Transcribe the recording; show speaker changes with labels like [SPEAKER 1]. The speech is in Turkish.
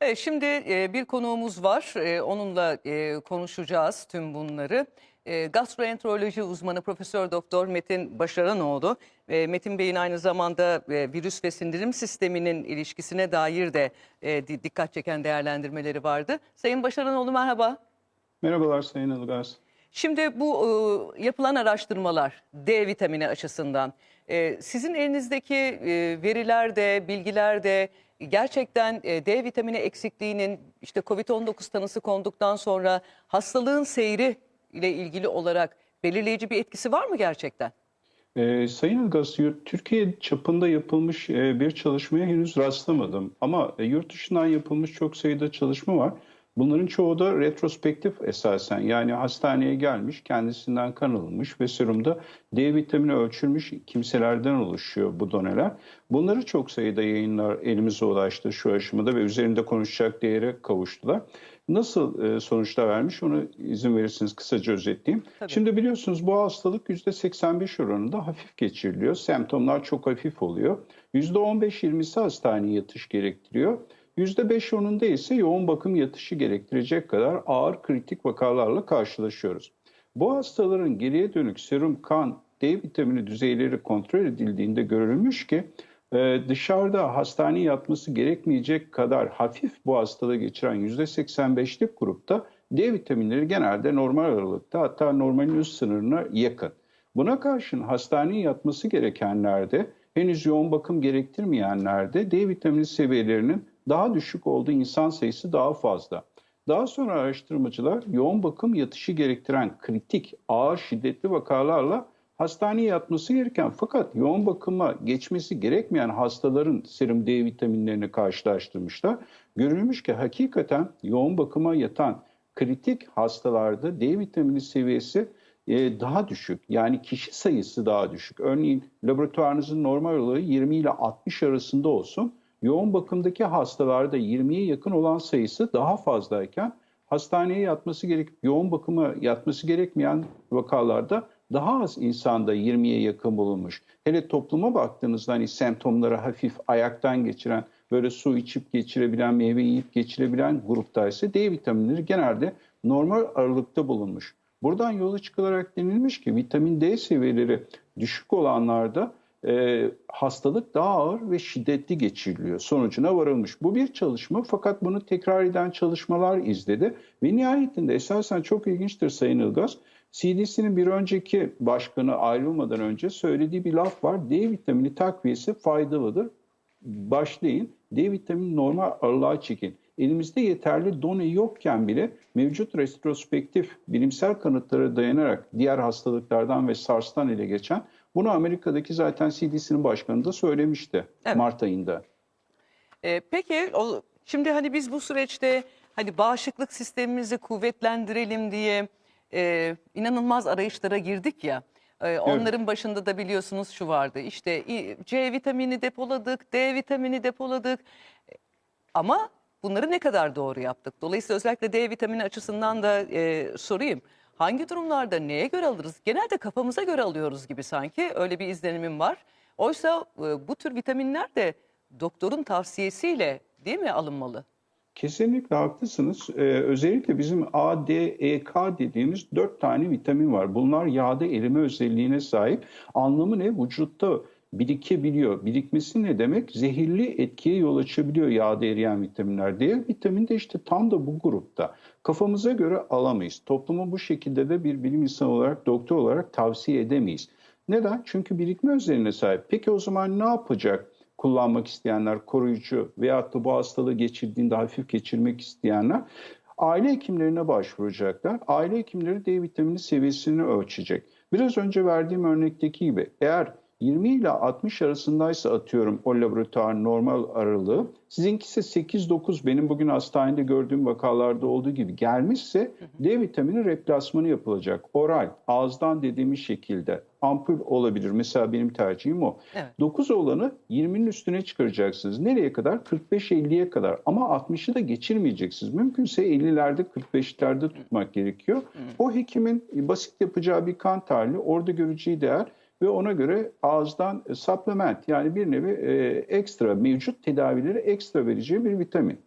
[SPEAKER 1] Evet, şimdi e, bir konuğumuz var. E, Onunla e, konuşacağız tüm bunları. E, Gastroenteroloji uzmanı Profesör Doktor Metin Başaranoğlu. E, Metin Bey'in aynı zamanda e, virüs ve sindirim sisteminin ilişkisine dair de e, di- dikkat çeken değerlendirmeleri vardı. Sayın Başaranoğlu merhaba.
[SPEAKER 2] Merhabalar Sayın Ilgaz.
[SPEAKER 1] Şimdi bu e, yapılan araştırmalar D vitamini açısından e, sizin elinizdeki e, veriler de bilgiler de gerçekten e, D vitamini eksikliğinin işte COVID-19 tanısı konduktan sonra hastalığın seyri ile ilgili olarak belirleyici bir etkisi var mı gerçekten?
[SPEAKER 2] Ee, Sayın Ilgaz, Türkiye çapında yapılmış e, bir çalışmaya henüz rastlamadım. Ama e, yurt dışından yapılmış çok sayıda çalışma var. Bunların çoğu da retrospektif esasen. Yani hastaneye gelmiş, kendisinden kan alınmış ve serumda D vitamini ölçülmüş kimselerden oluşuyor bu doneler. Bunları çok sayıda yayınlar elimize ulaştı şu aşamada ve üzerinde konuşacak değere kavuştular. Nasıl e, sonuçlar vermiş onu izin verirseniz kısaca özetleyeyim.
[SPEAKER 1] Tabii.
[SPEAKER 2] Şimdi biliyorsunuz bu hastalık %85 oranında hafif geçiriliyor. Semptomlar çok hafif oluyor. %15-20'si hastaneye yatış gerektiriyor. %5-10'unda ise yoğun bakım yatışı gerektirecek kadar ağır kritik vakalarla karşılaşıyoruz. Bu hastaların geriye dönük serum, kan, D vitamini düzeyleri kontrol edildiğinde görülmüş ki e, dışarıda hastaneye yatması gerekmeyecek kadar hafif bu hastalığı geçiren %85'lik grupta D vitaminleri genelde normal aralıkta hatta normalin üst sınırına yakın. Buna karşın hastaneye yatması gerekenlerde henüz yoğun bakım gerektirmeyenlerde D vitamini seviyelerinin daha düşük olduğu insan sayısı daha fazla. Daha sonra araştırmacılar yoğun bakım yatışı gerektiren kritik, ağır, şiddetli vakalarla hastaneye yatması gereken fakat yoğun bakıma geçmesi gerekmeyen hastaların serum D vitaminlerini karşılaştırmışlar. Görülmüş ki hakikaten yoğun bakıma yatan kritik hastalarda D vitamini seviyesi e, daha düşük. Yani kişi sayısı daha düşük. Örneğin laboratuvarınızın normal aralığı 20 ile 60 arasında olsun. Yoğun bakımdaki hastalarda 20'ye yakın olan sayısı daha fazlayken hastaneye yatması gerekip yoğun bakıma yatması gerekmeyen vakalarda daha az insanda 20'ye yakın bulunmuş. Hele topluma baktığınızda hani semptomları hafif ayaktan geçiren, böyle su içip geçirebilen, meyve yiyip geçirebilen grupta ise D vitaminleri genelde normal aralıkta bulunmuş. Buradan yola çıkılarak denilmiş ki vitamin D seviyeleri düşük olanlarda e, hastalık daha ağır ve şiddetli geçiriliyor. Sonucuna varılmış. Bu bir çalışma fakat bunu tekrar eden çalışmalar izledi. Ve nihayetinde esasen çok ilginçtir Sayın Ilgaz. CDC'nin bir önceki başkanı ayrılmadan önce söylediği bir laf var. D vitamini takviyesi faydalıdır. Başlayın. D vitamini normal aralığa çekin. Elimizde yeterli done yokken bile mevcut retrospektif bilimsel kanıtlara dayanarak diğer hastalıklardan ve SARS'tan ele geçen bunu Amerika'daki zaten CDC'nin başkanı da söylemişti
[SPEAKER 1] Evet.
[SPEAKER 2] Mart ayında.
[SPEAKER 1] E, peki o, şimdi hani biz bu süreçte hani bağışıklık sistemimizi kuvvetlendirelim diye e, inanılmaz arayışlara girdik ya. E, onların başında da biliyorsunuz şu vardı. İşte C vitamini depoladık, D vitamini depoladık. E, Ama bunları ne kadar doğru yaptık? Dolayısıyla özellikle D vitamini açısından da e, sorayım. Hangi durumlarda neye göre alırız? Genelde kafamıza göre alıyoruz gibi sanki. Öyle bir izlenimim var. Oysa e, bu tür vitaminler de doktorun tavsiyesiyle değil mi alınmalı?
[SPEAKER 2] Kesinlikle haklısınız. Ee, özellikle bizim A, D, E, K dediğimiz dört tane vitamin var. Bunlar yağda erime özelliğine sahip. Anlamı ne? Vücutta birikebiliyor. Birikmesi ne demek? Zehirli etkiye yol açabiliyor yağda eriyen vitaminler. Diğer vitamin de işte tam da bu grupta. Kafamıza göre alamayız. Topluma bu şekilde de bir bilim insanı olarak, doktor olarak tavsiye edemeyiz. Neden? Çünkü birikme özelliğine sahip. Peki o zaman ne yapacak? kullanmak isteyenler, koruyucu veyahut da bu hastalığı geçirdiğinde hafif geçirmek isteyenler aile hekimlerine başvuracaklar. Aile hekimleri D vitamini seviyesini ölçecek. Biraz önce verdiğim örnekteki gibi eğer 20 ile 60 arasındaysa atıyorum o laboratuvar normal aralığı. Sizinkisi 8-9 benim bugün hastanede gördüğüm vakalarda olduğu gibi gelmişse D vitamini replasmanı yapılacak. Oral, ağızdan dediğimiz şekilde ampul olabilir. Mesela benim tercihim o.
[SPEAKER 1] Evet.
[SPEAKER 2] 9 olanı 20'nin üstüne çıkaracaksınız. Nereye kadar? 45-50'ye kadar. Ama 60'ı da geçirmeyeceksiniz. Mümkünse 50'lerde 45'lerde tutmak gerekiyor. O hekimin basit yapacağı bir kan tahlili orada göreceği değer ve ona göre ağızdan e, supplement yani bir nevi e, ekstra mevcut tedavileri ekstra vereceği bir vitamin.